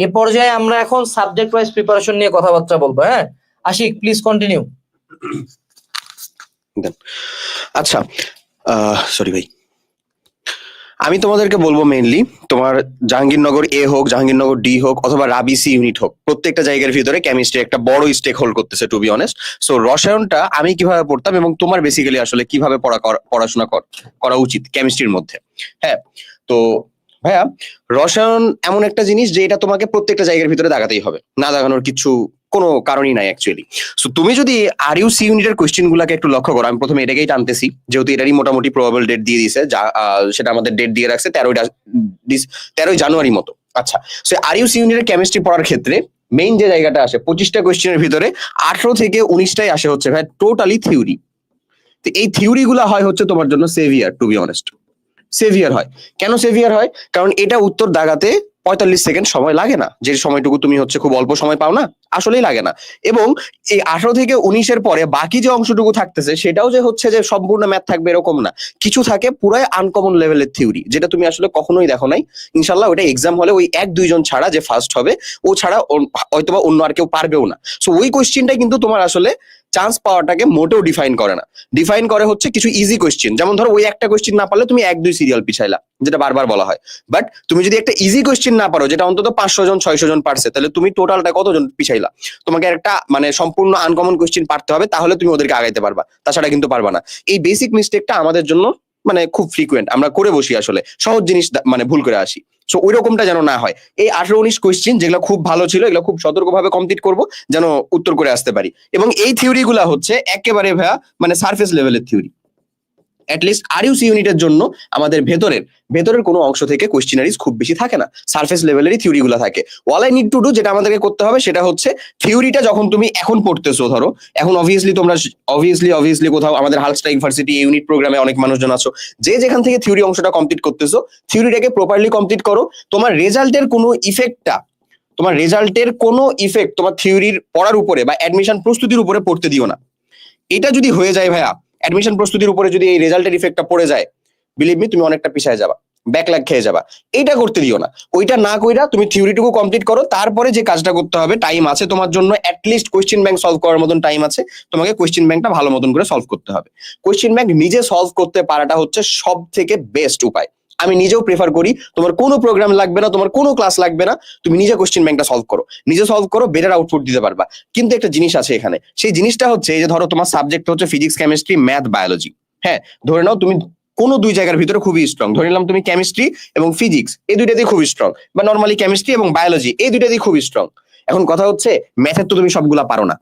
এ পর্যায়ে আমরা এখন সাবজেক্ট ওয়াইজ প্রিপারেশন নিয়ে কথাবার্তা বলব হ্যাঁ? আশিক প্লিজ কন্টিনিউ আচ্ছা সরি ভাই। আমি তোমাদেরকে বলব মেইনলি তোমার জাহাঙ্গীরনগর এ হোক, জাহাঙ্গীরনগর ডি হোক, অথবা রাবি সি ইউনিট হোক, প্রত্যেকটা জায়গার ভিতরে কেমিস্ট্রি একটা বড় স্টেক হোল্ড করতেছে টু বি অনেস্ট সো রসায়নটা আমি কীভাবে পড়তাম এবং তোমার বেসিক্যালি আসলে কীভাবে পড়া পড়াশোনা করা উচিত কেমিস্ট্রির মধ্যে হ্যাঁ? তো ভাইয়া, রসায়ন এমন একটা জিনিস যে এটা তোমাকে প্রত্যেকটা জায়গার ভিতরে দাগাতেই হবে। না দাগানোর কিছু কোনো কারণই নাই অ্যাকচুয়ালি সো তুমি যদি আর ইউ সি ইউনিটের কোয়েশ্চেন গুলাকে একটু লক্ষ্য করো, আমি প্রথমে এটাকেই টানতেছি। যেহেতু এটারই মোটামুটি প্রবাবল ডেট দিয়ে দিছে যা সেটা আমাদের ডেট দিয়ে রাখছে, তেরোই তেরোই জানুয়ারি মতো। আচ্ছা সো আর ইউ সি ইউনিটের কেমিস্ট্রি পড়ার ক্ষেত্রে মেইন যে জায়গাটা আসে, পঁচিশটা কোয়েশ্চেনের ভিতরে আঠারো থেকে উনিশটাই আসে হচ্ছে ভাই টোটালি থিওরি তো এই থিওরি গুলা হয় হচ্ছে তোমার জন্য saviour to be honest saviour হয়। কেন সেভিয়ার হয়? কারণ এটা উত্তর দাগাতে পঁয়তাল্লিশ সেকেন্ড সময় লাগে না। যে সময়টুকু তুমি হচ্ছে খুব অল্প সময় পাও না, আসলেই লাগে না। এবং এই আঠারো থেকে উনিশের পরে বাকি যে অংশটুকু থাকতেছে, সেটাও যে হচ্ছে যে সম্পূর্ণ ম্যাথ থাকবে এরকম না। কিছু থাকে পুরাই আনকমন লেভেলের থিওরি যেটা তুমি আসলে কখনোই দেখো নাই। ইনশাল্লাহ ওটা এক্সাম হলে ওই এক, দুইজন ছাড়া যে ফার্স্ট হবে, ও ছাড়া হয়তোবা অন্য আর কেউ পারবেও না। সো ওই কোয়েশ্চেনটাই কিন্তু তোমার আসলে চান্স পাওয়াটাকে মোটেও ডিফাইন করে না। ডিফাইন করে হচ্ছে কিছু ইজি কোয়েশ্চেন যেমন ধরো ওই একটা কোয়েশ্চেন না পারলে তুমি এক দুই সিরিয়াল পিছাইলা, যেটা বারবার বলা হয়। বাট তুমি যদি একটা ইজি কোয়েশ্চেন না পারো, যেটা অন্তত পাঁচশো জন, ছয়শো জন পারছে, তাহলে তুমি টোটালটা কতজন পিছাইলা? তোমাকে একটা মানে সম্পূর্ণ আনকমন কোয়েশ্চেন পারতে হবে, তাহলে তুমি ওদেরকে আগাইতে পারবা। তাছাড়া কিন্তু পারবা না। এই বেসিক মিস্টেকটা আমাদের জন্য মানে খুব ফ্রিকুয়েন্ট আমরা করে বসি আসলে, সহজ জিনিস মানে ভুল করে আসি। সো ওই রকমটা যেন না হয়। এই আঠারো উনিশ কোয়েশ্চেন যেগুলো খুব ভালো ছিল, এগুলো খুব সতর্কভাবে কমপ্লিট করব, যেন উত্তর করে আসতে পারি। এবং এই থিওরি গুলা হচ্ছে একেবারে ভাইয়া মানে সারফেস লেভেলের থিওরি অ্যাটলিস্ট আর ইউসি ইউনিটের জন্য আমাদের ভেতরের ভেতরের কোনো অংশ থেকে কোয়েশ্চিনারিজ খুব বেশি থাকে না। সারফেস লেভেলেরই থিওরি গুলো থাকে। Well I need to do যেটা আমাদেরকে করতে হবে সেটা হচ্ছে থিওরিটা যখন তুমি এখন পড়তেছো, ধরো, এখন অবভিয়াসলি তোমরা অবভিয়াসলি অবভিয়াসলি কোথাও আমাদের হালস্টা ইউনিভার্সিটি ইউনিট প্রোগ্রামে অনেক মানুষজন আছো। যে যেখান থেকে থিওরি অংশটা কমপ্লিট করতেছো থিওরিটাকে প্রপারলি কমপ্লিট করো। তোমার রেজাল্টের কোনো ইফেক্টটা তোমার রেজাল্টের কোনো ইফেক্ট তোমার থিওরির পড়ার উপরে বা অ্যাডমিশন প্রস্তুতির উপরে পড়তে দিও না। এটা যদি হয়ে যায় ভাইয়া অ্যাডমিশন প্রস্তুতির উপরে যদি এই রেজাল্টের ইফেক্টটা পড়ে যায় বিলিভ মি তুমি অনেকটা পিছায় যাবা ব্যাকলাগ খেয়ে যাবা। এইটা করতে দিও না। ওইটা না কইরা তুমি থিওরিটুকু কমপ্লিট করো, তারপরে যে কাজটা করতে হবে টাইম আছে তোমার জন্য অ্যাটলিস্ট কোয়েশ্চেন ব্যাংক সলভ করার মতন টাইম আছে, তোমাকে কোয়েশ্চেন ব্যাংকটা ভালো মতন করে সলভ করতে হবে। কোয়েশ্চেন ব্যাংক নিজে সলভ করতে পারাটা হচ্ছে সব থেকে বেস্ট উপায়। আমি নিজেও প্রেফার করি। তোমার কোনো প্রোগ্রাম লাগবে না, তোমার কোনো ক্লাস লাগবে না, তুমি নিজে কোয়েশ্চেন ব্যাংকটা সলভ করো। নিজে সলভ করো বেটার আউটপুট দিতে পারবা। কিন্তু একটা জিনিস আছে এখানে। সেই জিনিসটা হচ্ছে যে ধরো তোমার সাবজেক্ট হচ্ছে ফিজিক্স কেমিস্ট্রি ম্যাথ বায়োলজি হ্যাঁ ধরে নাও তুমি কোনো দুই জায়গার ভিতরে খুবই স্ট্রং ধরে নিলাম তুমি কেমিস্ট্রি এবং ফিজিক্স এই দুইটাতেই খুবই স্ট্রং বা নর্মালি কেমিস্ট্রি এবং বায়োলজি এই দুইটাতেই খুবই স্ট্রং এখন কথা হচ্ছে ম্যাথের তো তুমি সবগুলা পারো না।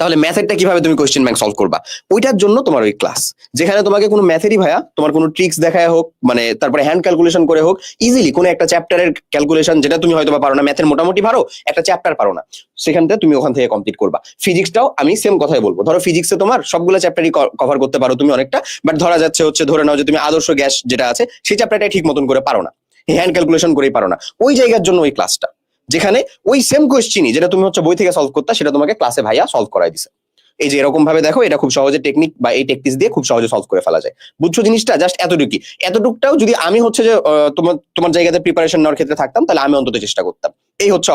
তাহলে ম্যাথেরটা কীভাবে তুমি কোয়েশ্চেন ব্যাংক সলভ করবা? ওইটার জন্য তোমার ওই ক্লাস যেখানে তোমাকে কোনো ম্যাথেরই ভাইয়া, তোমার কোনো ট্রিক্স দেখায় হোক মানে তারপরে হ্যান্ড ক্যালকুলেশন করে হোক ইজিলি কোনো একটা চ্যাপ্টারের ক্যালকুলেশন যেটা তুমি হয়তো পারো না ম্যাথের মোটামুটি পারো, একটা চ্যাপ্টার পারো না। সেখান থেকে তুমি ওখান থেকে কমপ্লিট করবা। ফিজিক্সটাও আমি সেম কথাই বলব। ধরো ফিজিক্সে তোমার সবগুলো চ্যাপ্টারই কভার করতে পারো তুমি অনেকটা বাট ধরা যাচ্ছে হচ্ছে ধরে নাও যে তুমি আদর্শ গ্যাস যেটা আছে, সেই চ্যাপ্টারটাই ঠিক মতন করে পারো না। হ্যান্ড ক্যালকুলেশন করেই পারো না। ওই জায়গার জন্য ওই ক্লাসটা যেখানে ওই সেম কোয়েশ্চেনই যেটা তুমি হচ্ছে বই থেকে সলভ করতে, সেটা তোমাকে ক্লাসে ভাইয়া সলভ করাই দিছে। এই যে এরকম ভাবে দেখো, এটা খুব সহজে টেকনিক বা এই টেকনিক দিয়ে খুব সহজে সলভ করে ফেলা যায়। বুঝছ জিনিসটা? জাস্ট এতটুকু এতটুকটাও যদি আমি হচ্ছে যে তোমার তোমার জায়গাতে প্রিপারেশন নেওয়ার ক্ষেত্রে থাকতাম, তাহলে আমি অন্তত চেষ্টা করতাম। এই হচ্ছে